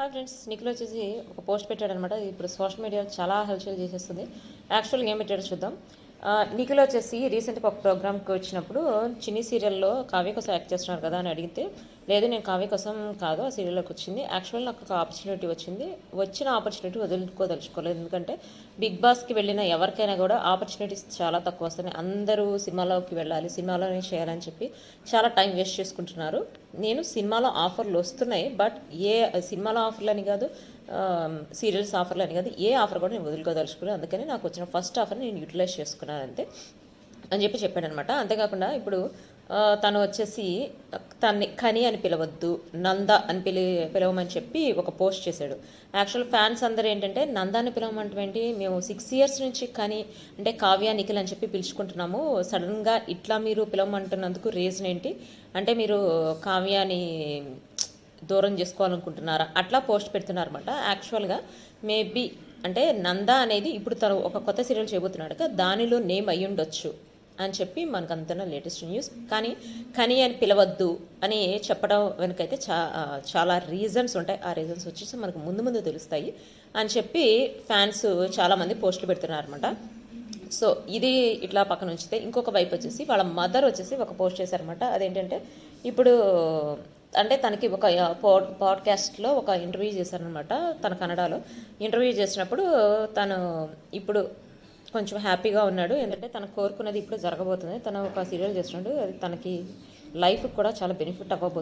Hi friends Nikhil వచ్చేసి ఒక post పెట్టాడనమాట. ఇది ఇప్పుడు సోషల్ మీడియా చాలా హల్చల్ చేసేస్తుంది. యాక్చువల్గా ఏం పెట్టాడో చూద్దాం. నిఖిల్ వచ్చేసి రీసెంట్గా ఒక ప్రోగ్రామ్కి వచ్చినప్పుడు చిన్ని సీరియల్లో కావ్య కోసం యాక్ట్ చేస్తున్నారు కదా అని అడిగితే లేదు నేను కావ్య కోసం కాదు ఆ సీరియల్లోకి వచ్చింది. యాక్చువల్ నాకు ఒక ఆపర్చునిటీ వచ్చింది. వచ్చిన ఆపర్చునిటీ వదులుకోదలుచుకోలేదు. ఎందుకంటే బిగ్ బాస్కి వెళ్ళిన ఎవరికైనా కూడా ఆపర్చునిటీస్ చాలా తక్కువ వస్తున్నాయి. అందరూ సినిమాలోకి వెళ్ళాలి సినిమాలోనే చేయాలని చెప్పి చాలా టైం వేస్ట్ చేసుకుంటున్నారు. నేను సినిమాలో ఆఫర్లు వస్తున్నాయి బట్ ఏ సినిమాలో ఆఫర్లు అని కాదు సీరియల్స్ ఆఫర్లు అని కాదు ఏ ఆఫర్ కూడా నేను వదులుకోదలుచుకున్నాను అందుకని నాకు వచ్చిన ఫస్ట్ ఆఫర్ నేను యూటిలైజ్ చేసుకున్నాను అంతే అని చెప్పి చెప్పాడనమాట అంతేకాకుండా ఇప్పుడు తను వచ్చేసి తన్ని కని అని పిలవద్దు నంద అని పిలి పిలవమని చెప్పి ఒక పోస్ట్ చేశాడు. యాక్చువల్ ఫ్యాన్స్ అందరూ ఏంటంటే నందాన్ని పిలవమంటే మేము సిక్స్ ఇయర్స్ నుంచి కని అంటే కావ్య నిఖిల్ అని చెప్పి పిలుచుకుంటున్నాము. సడన్గా ఇట్లా మీరు పిలవమంటున్నందుకు రీజన్ ఏంటి? అంటే మీరు కావ్యాని దూరం చేసుకోవాలనుకుంటున్నారా? అట్లా పోస్ట్ పెడుతున్నారన్నమాట. యాక్చువల్గా మేబీ అంటే నంద అనేది ఇప్పుడు తను ఒక కొత్త సీరియల్ చేయబోతున్నాడు కదా దానిలో నేమ్ అయ్యుండొచ్చు. అని చెప్పి మనకు అంతన లేటెస్ట్ న్యూస్. కానీ కని అని పిలవద్దు అని చెప్పడం వెనకైతే చా చాలా రీజన్స్ ఉంటాయి. ఆ రీజన్స్ వచ్చేసి మనకు ముందు ముందు తెలుస్తాయి అని చెప్పి ఫ్యాన్స్ చాలామంది పోస్టులు పెడుతున్నారనమాట సో ఇది ఇట్లా పక్కన ఉంచితే ఇంకొక వైపు వచ్చేసి వాళ్ళ మదర్ వచ్చేసి ఒక పోస్ట్ చేశారనమాట అదేంటంటే ఇప్పుడు అంటే తనకి ఒక పాడ్ పాడ్కాస్ట్లో ఒక ఇంటర్వ్యూ చేశారనమాట తన కన్నడలో. ఇంటర్వ్యూ చేసినప్పుడు తను ఇప్పుడు కొంచెం హ్యాపీగా ఉన్నాడు. ఎందుకంటే తను కోరుకున్నది ఇప్పుడు జరగబోతుంది. తను ఒక సీరియల్ చేస్తున్నాడు. అది తనకి లైఫ్ కూడా చాలా బెనిఫిట్ అవ్వబోతుంది.